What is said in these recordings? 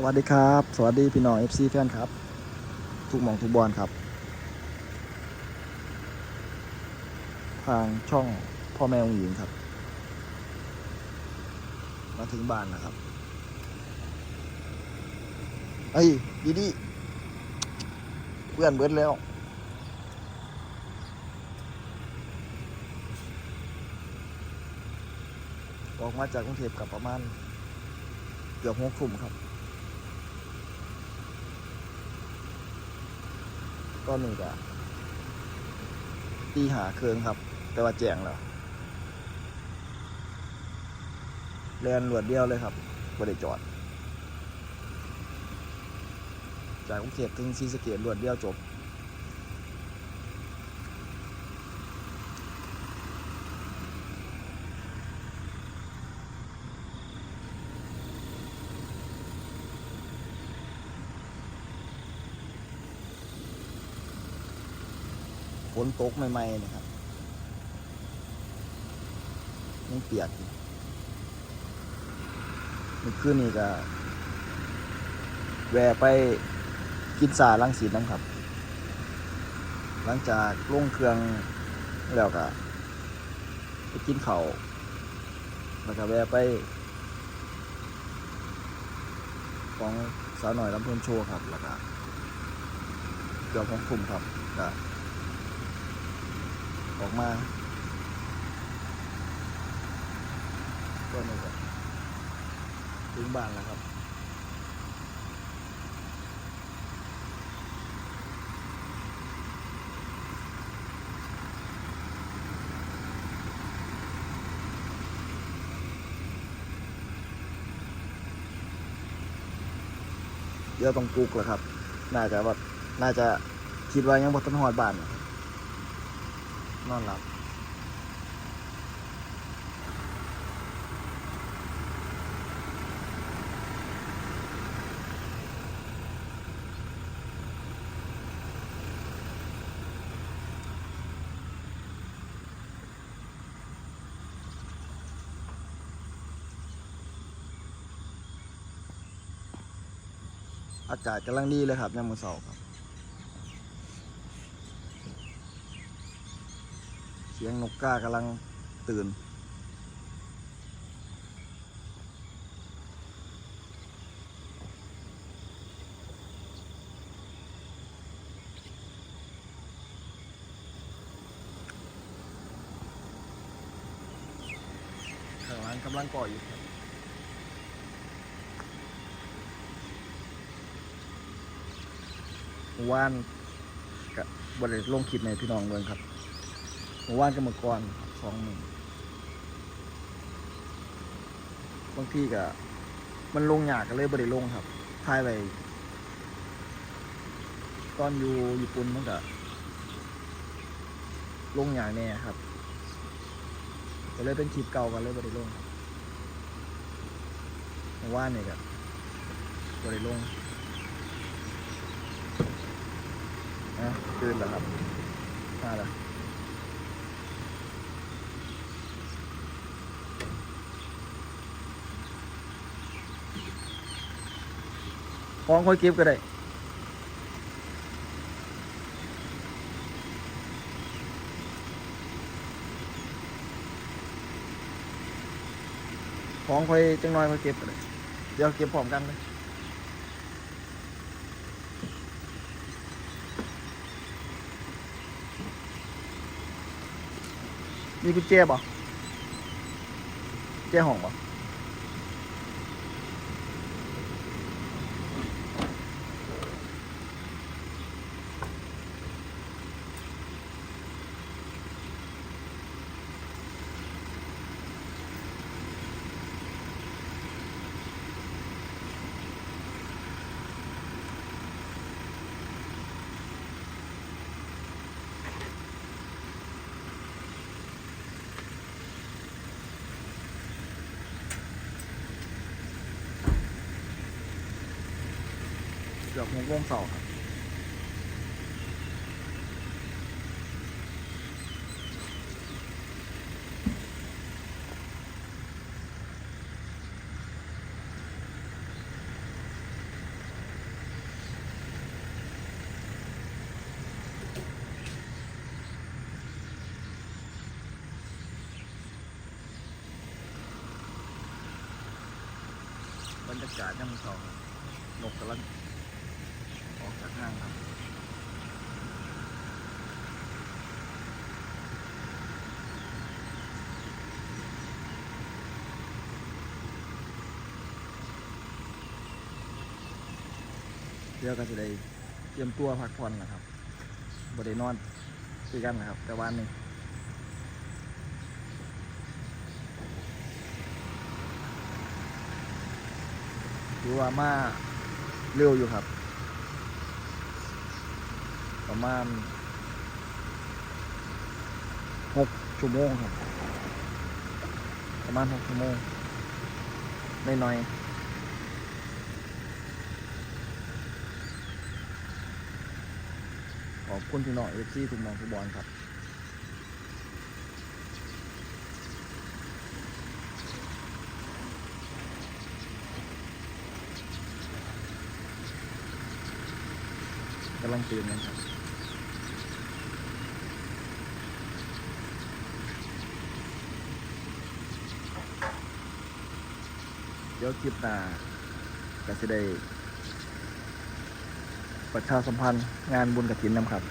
สวัสดีครับ สวัสดีพี่น้อง FC แฟนครับ ทุกหมองทุกบอลครับ ทางช่องพ่อแม่องหญิงครับ มาถึงบ้านนะครับเอ้ยดีดีเพื่อนเบิดแล้ว ออกมาจากกรุงเทพกับประมาณ เกือบหกทุ่มครับ ก็นี่ก็ตีหาเครื่องครับ แต่ว่าแจงแล้วแลนหลวดเดียวเลยครับไม่ได้จอด จากกรุงเทพถึงซีสเกดหลวดเดียวจบ ฝนตกใหม่ๆนะครับยังเปียกมื่อคืนนี้ก็แวะไปกินสาลังสีนะครับ หลังจากลงเครื่องแล้วก็ไปกินเขาแล้วก็แวะไป ของสาวหน่อยลำเพลินโชว์ครับแล้วก็เกือบของกลุ่มครับก็ ออกมาก็นี่ก็ถึงบ้านแล้วครับเดี๋ยวต้องปลุกแหละครับ น่าจะว่าน่าจะคิดว่ายังบ่ทันหอดบ้าน นอนหลับอากาศกำลังดีเลยครับยามมื้อเช้าครับ เสียงนกกากำลังตื่น ข้างหลังกำลังก่ออยู่ครับเมื่อวานกับบริลงคลิปในพี่น้องเลยครับ เมื่อวานก็เมื่อก่อนสองหมื่นบางทีก็มันลงหยากก็เลยบริลงครับถ่ายไปตอนอยู่ญี่ปุ่นมันก็ลงหยากแน่ครับก็เลยเป็นคลิปเก่ากันเลยบริลงครับเมื่อวานนี่ก็บริลงนะตื่นแล้วครับมาแล้ว ของค่อยเก็บก็ได้ของค่อยจังน้อยค่อยเก็บก็ได้เดี๋ยวเก็บพร้อมกันเลยมีกุญแจบ่แจห้องบ่ ในกวงสองครับบรรยากาศยังสองนกกำลัง ห้างครับเดี๋ยวก็จะได้เตรียมตัวพักผ่อนนะครับบ่ได้นอนคือกันนะครับ แต่วันนึงถือว่ามาเร็วอยู่ครับ ประมาณหกชั่วโมงครับ ประมาณหกชั่วโมงไม่น้อยๆขอบคุณพี่น้องเอฟซีทุกมองทุกบอลครับกำลังตื่นกันครับ เดี๋ยวคลิปหน้าก็จะได้ประชาสัมพันธ์งานบุญกระถินนำครับ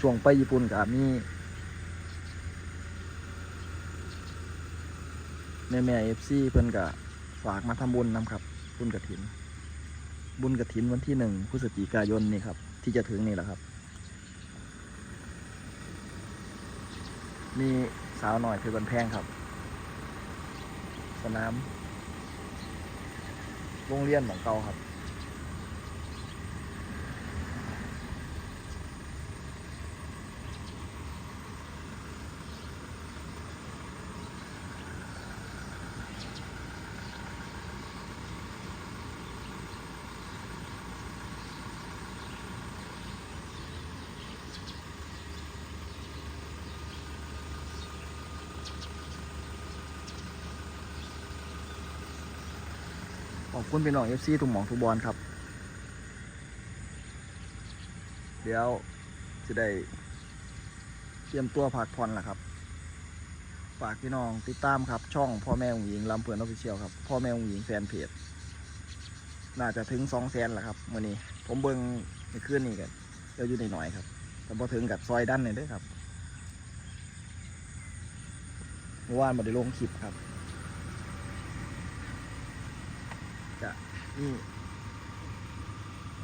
ช่วงไปญี่ปุ่นกับมีแม่แม่เอฟซีเพิ่นกะฝากมาทำบุญนำครับ บุญกระถิน บุญกระถินวันที่หนึ่งพฤศจิกายนนี่ครับ ที่จะถึงนี่แหละครับ มี สาวหน่อยเพชรบันแพงครับ สนาม โรงเรียนของเก่าครับ อบคุณพี่น้องเอฟซีทุกหมองทุกบอลครับ เดี๋ยวจะได้เตรียมตัวพักผ่อนแล้วครับฝากพี่น้องติดตามครับ ช่องพ่อแม่องหญิงลำเพลินออฟฟิเชียลครับ พ่อแม่องหญิงแฟนเพจน่าจะถึงสองแสนแหละครับมื่อนี้ ผมเบิ่งในคืนนี้กันเดี๋ยวอยู่ในหน่อยครับ แต่พอถึงกับซอยด้านนี่เด้วยครับเมื่อวานมาได้ลงคลิปครับ จะ นี่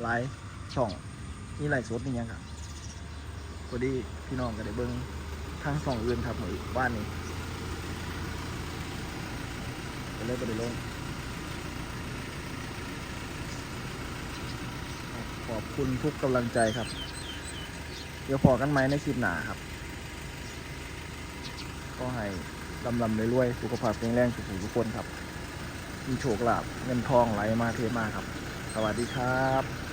ไลฟ์ช่องนี่ไลฟ์สดนี่ยังครับพอดีพี่น้องก็ได้เบิ้งทางสองอื่นครับเหมือนบ้านนี้ก็เลยก็ได้ลงขอบคุณทุกกำลังใจครับ เดี๋ยวพอกันไหมในคลิปหน้าครับ ก็ให้ลำลำเรวยๆสุขภาพแข็งแรงสุขทุกคนครับ มีโชคลาภเงินทองไหลมาเทมาครับ สวัสดีครับ